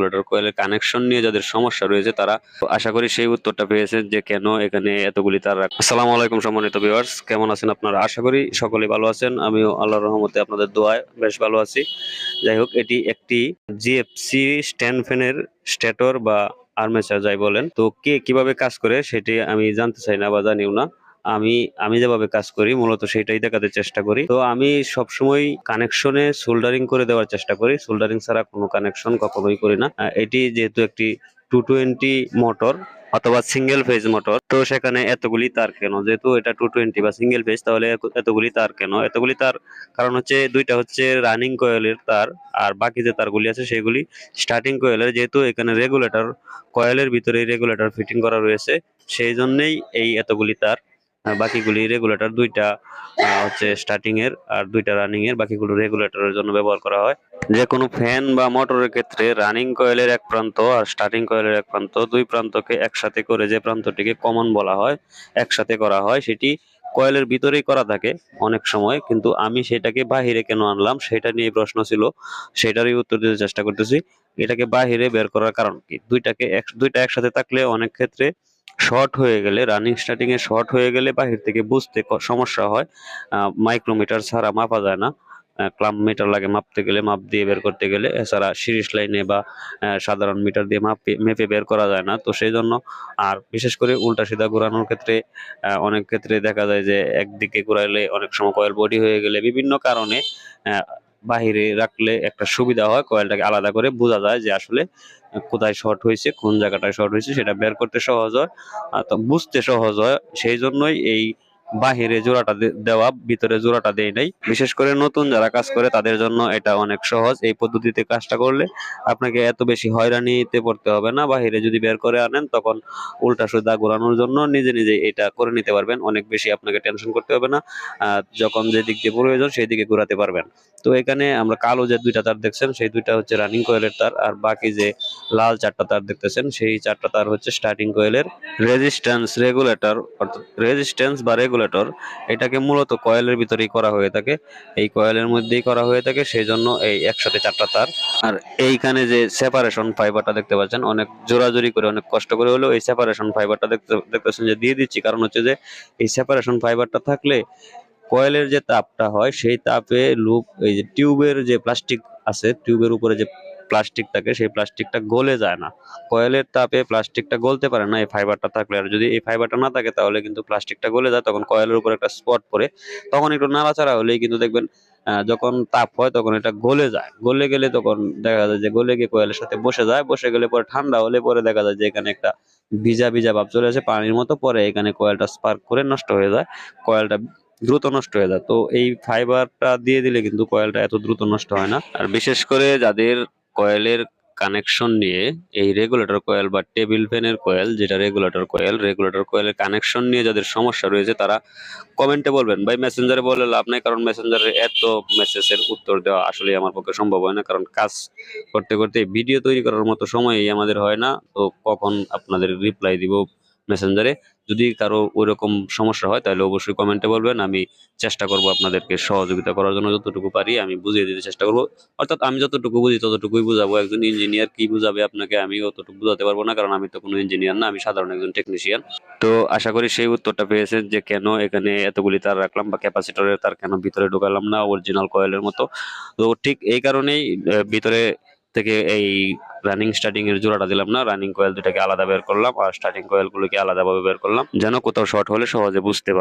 Regulator কয়েলের connection নিয়ে যাদের সমস্যা রয়েছে তারা আশা করি সেই উত্তরটা পেয়েছেন যে কেন এখানে এতগুলি তার আসসালামু আলাইকুম সম্মানিত ভিউয়ার্স কেমন আছেন আপনারা? আশা করি সকলেই ভালো আছেন। আমিও আল্লাহর রহমতে আপনাদের দোয়ায় বেশ ভালো আছি। যাই হোক, এটি একটি জিএফসি স্ট্যান্ড ফ্যানের স্টেটর বা আর্মেচার যাই বলেন। তো কে কীভাবে কাজ করে সেটি আমি জানতে চাই না বা জানিও না। আমি আমি যেভাবে কাজ করি, মূলত সেটাই দেখাতে চেষ্টা করি। তো আমি সবসময় কানেকশনে সোল্ডারিং করে দেওয়ার চেষ্টা করি। সোল্ডারিং ছাড়া কোনো কানেকশন কখনোই করি না। এটি যেহেতু একটি টু টোয়েন্টি মোটর অথবা সিঙ্গেল ফেজ মোটর, তো সেখানে এতগুলি তার কেন? যেহেতু এটা টু টোয়েন্টি বা সিঙ্গেল ফেজ, তাহলে এতগুলি তার কেন? এতগুলি তার কারণ হচ্ছে দুইটা হচ্ছে রানিং কয়েলের তার আর বাকি যে তারগুলি আছে সেগুলি স্টার্টিং কয়েলের। যেহেতু এখানে রেগুলেটর, কয়েলের ভিতরে রেগুলেটর ফিটিং করা রয়েছে, সেই জন্যই এই এতগুলি তার বাকিগুলি রেগুলেটর দুইটা হচ্ছে স্টার্টিং এর আর দুইটা রানিং এর। বাকিগুলো রেগুলেটরের জন্য ব্যবহার করা হয়। যে কোনো ফ্যান বা মোটরের ক্ষেত্রে রানিং কয়েলের এক প্রান্ত আর স্টার্টিং কয়েলের এক প্রান্ত, দুই প্রান্তকে একসাথে করে যে প্রান্তটিকে কমন বলা হয়, একসাথে করা হয়, সেটি কয়েলের ভিতরেই করা থাকে অনেক সময়। কিন্তু আমি সেটাকে বাহিরে কেন আনলাম, সেটা নিয়ে প্রশ্ন ছিল, সেটারই উত্তর দিতে চেষ্টা করতেছি। এটাকে বাহিরে বের করার কারণ কি? দুইটাকে এক- দুইটা একসাথে থাকলে অনেক ক্ষেত্রে শর্ট হয়ে গেলে রানিং স্টার্টিং এ শর্ট হয়ে গেলে বাহির থেকে বুঝতে সমস্যা হয়। মাইক্রোমিটার ছাড়া মাপা যায় না। ক্লাম মিটার লাগে মাপতে গেলে, মাপ দিয়ে বের করতে গেলে, এছাড়া সিরিজ লাইনে বা সাধারণ মিটার দিয়ে মাপে, মেপে বের করা যায় না। তো সেই জন্য আর বিশেষ করে উল্টা সিধা ঘোরানোর ক্ষেত্রে অনেক ক্ষেত্রে দেখা যায় যে একদিকে ঘোরাইলে অনেক সময় কয়েল বডি হয়ে গেলে বিভিন্ন কারণে বাহিরে রাখলে একটা সুবিধা হয়, কয়েলটাকে আলাদা করে বোঝা যায় যে আসলে কোথায় শর্ট হয়েছে, কোন জায়গাটায় শর্ট হয়েছে, সেটা বের করতে সহজ হয়। আর তো বুঝতে সহজ হয়, সেই জন্যই এই বাহিরে জোড়াটা দেওয়া, ভিতরে জোড়াটা দেয় নাই। বিশেষ করে নতুন যারা কাজ করে, তাদের জন্য এটা অনেক সহজ। এই পদ্ধতিতে কাজটা করলে আপনাকে এত বেশি হয়রানিতে পড়তে হবে না। বাহিরে যদি বের করে আনেন, তখন উল্টা সুদা ঘোরানোর জন্য নিজে নিজে এটা করে নিতে পারবেন। অনেক বেশি আপনাকে টেনশন করতে হবে না। যখন যে দিক দিয়ে প্রয়োজন সেই দিকে ঘোরাতে পারবেন। তো এখানে আমরা কালো যে দুইটা তার দেখছেন, সেই দুইটা হচ্ছে রানিং কয়েলের তার। আর বাকি যে লাল চারটা তার দেখতেছেন, সেই চারটা তার হচ্ছে স্টার্টিং কয়েলের রেজিস্ট্যান্স রেগুলেটর অর্থাৎ রেজিস্ট্যান্স বা রেগুলেটর এটাকে মূলত কয়েলের ভিতরেই করা হয়ে থাকে। এই কয়েলের মধ্যেই করা হয়ে থাকে সেই জন্য এই একসাথে চারটা তার। আর এইখানে যে সেপারেশন ফাইবারটা দেখতে পাচ্ছেন, অনেক জোরাজোরি করে, অনেক কষ্ট করে হলেও এই সেপারেশন ফাইবারটা দেখতে, দেখতেছেন যে দিয়ে দিচ্ছি। কারণ হচ্ছে যে এই সেপারেশন ফাইবারটা থাকলে কয়েলের যে তাপটা হয়, সেই তাপে লুপ এই যে টিউবের যে প্লাস্টিক আছে টিউবের উপরে যে প্লাস্টিক থাকে, সেই প্লাস্টিকটা গলে যায় না। কয়েলের তাপে প্লাস্টিকটা গলতে পারে না, এই ফাইবারটা থাকলে। আর যদি এই ফাইবারটা না থাকে, তাহলে কিন্তু প্লাস্টিকটা গলে যায়, তখন কয়েলের উপর একটা স্পট পড়ে। তখন একটু নাড়াচাড়া হলেই কিন্তু দেখবেন যখন তাপ হয়, তখন এটা গলে যায়। গলে গেলে তখন দেখা যায় যে গলে গিয়ে কয়েলের সাথে বসে যায়। বসে গেলে পরে ঠান্ডা হলে পরে দেখা যায় যে এখানে একটা ভিজা ভিজা ভাব চলে আসে, পানির মতো পরে এখানে কয়েলটা স্পার্ক করে নষ্ট হয়ে যায়, কয়েলটা দ্রুত নষ্ট হয়ে যায়। তো এই ফাইবারটা দিয়ে দিলে কিন্তু কয়েলটা এত দ্রুত নষ্ট হয় না। আর বিশেষ করে যাদের কয়েলের কানেকশন নিয়ে এই রেগুলেটর কয়েল বা টেবিল ফ্যানের কয়েল যেটা রেগুলেটর কয়েল রেগুলেটর কয়েলের কানেকশন নিয়ে যাদের সমস্যা রয়েছে, তারা কমেন্টে বলবেন। ভাই মেসেঞ্জারে বলে লাভ নাই, কারণ মেসেঞ্জারে এত মেসেজের উত্তর দেওয়া আসলে আমার পক্ষে সম্ভব হয় না, কারণ কাজ করতে করতে ভিডিও তৈরি করার মতো সময়ই আমাদের হয় না। তো কখন আপনাদের রিপ্লাই দিব মেসেঞ্জারে যদি কারও ওইরকম সমস্যা হয়, তাহলে অবশ্যই কমেন্টে বলবেন। আমি চেষ্টা করব আপনাদেরকে সহযোগিতা করার জন্য যতটুকু পারি, আমি বুঝিয়ে দিতে চেষ্টা করব। অর্থাৎ আমি যতটুকু বুঝি, ততটুকুই বুঝাবো। একজন ইঞ্জিনিয়ার কি বুঝাবে আপনাকে, আমি অতটুকু বুঝাতে পারব না, কারণ আমি তো কোনো ইঞ্জিনিয়ার না, আমি সাধারণ একজন টেকনিশিয়ান তো আশা করি সেই উত্তরটা পেয়েছেন যে কেন এখানে এতগুলি তার রাখলাম বা ক্যাপাসিটরের তার কেন ভিতরে ঢোকালাম না অরিজিনাল কয়েলের মতো। তো ঠিক এই কারণেই ভিতরে থেকে এই রানিং স্টার্টিং এর জোড়াটা দিলাম না রানিং কয়েল দুটাকে আলাদা বের করলাম, আর স্টার্টিং কয়েল গুলোকে আলাদাভাবে বের করলাম। যেন কোথাও শর্ট হলে সহজে বুঝতে পারো।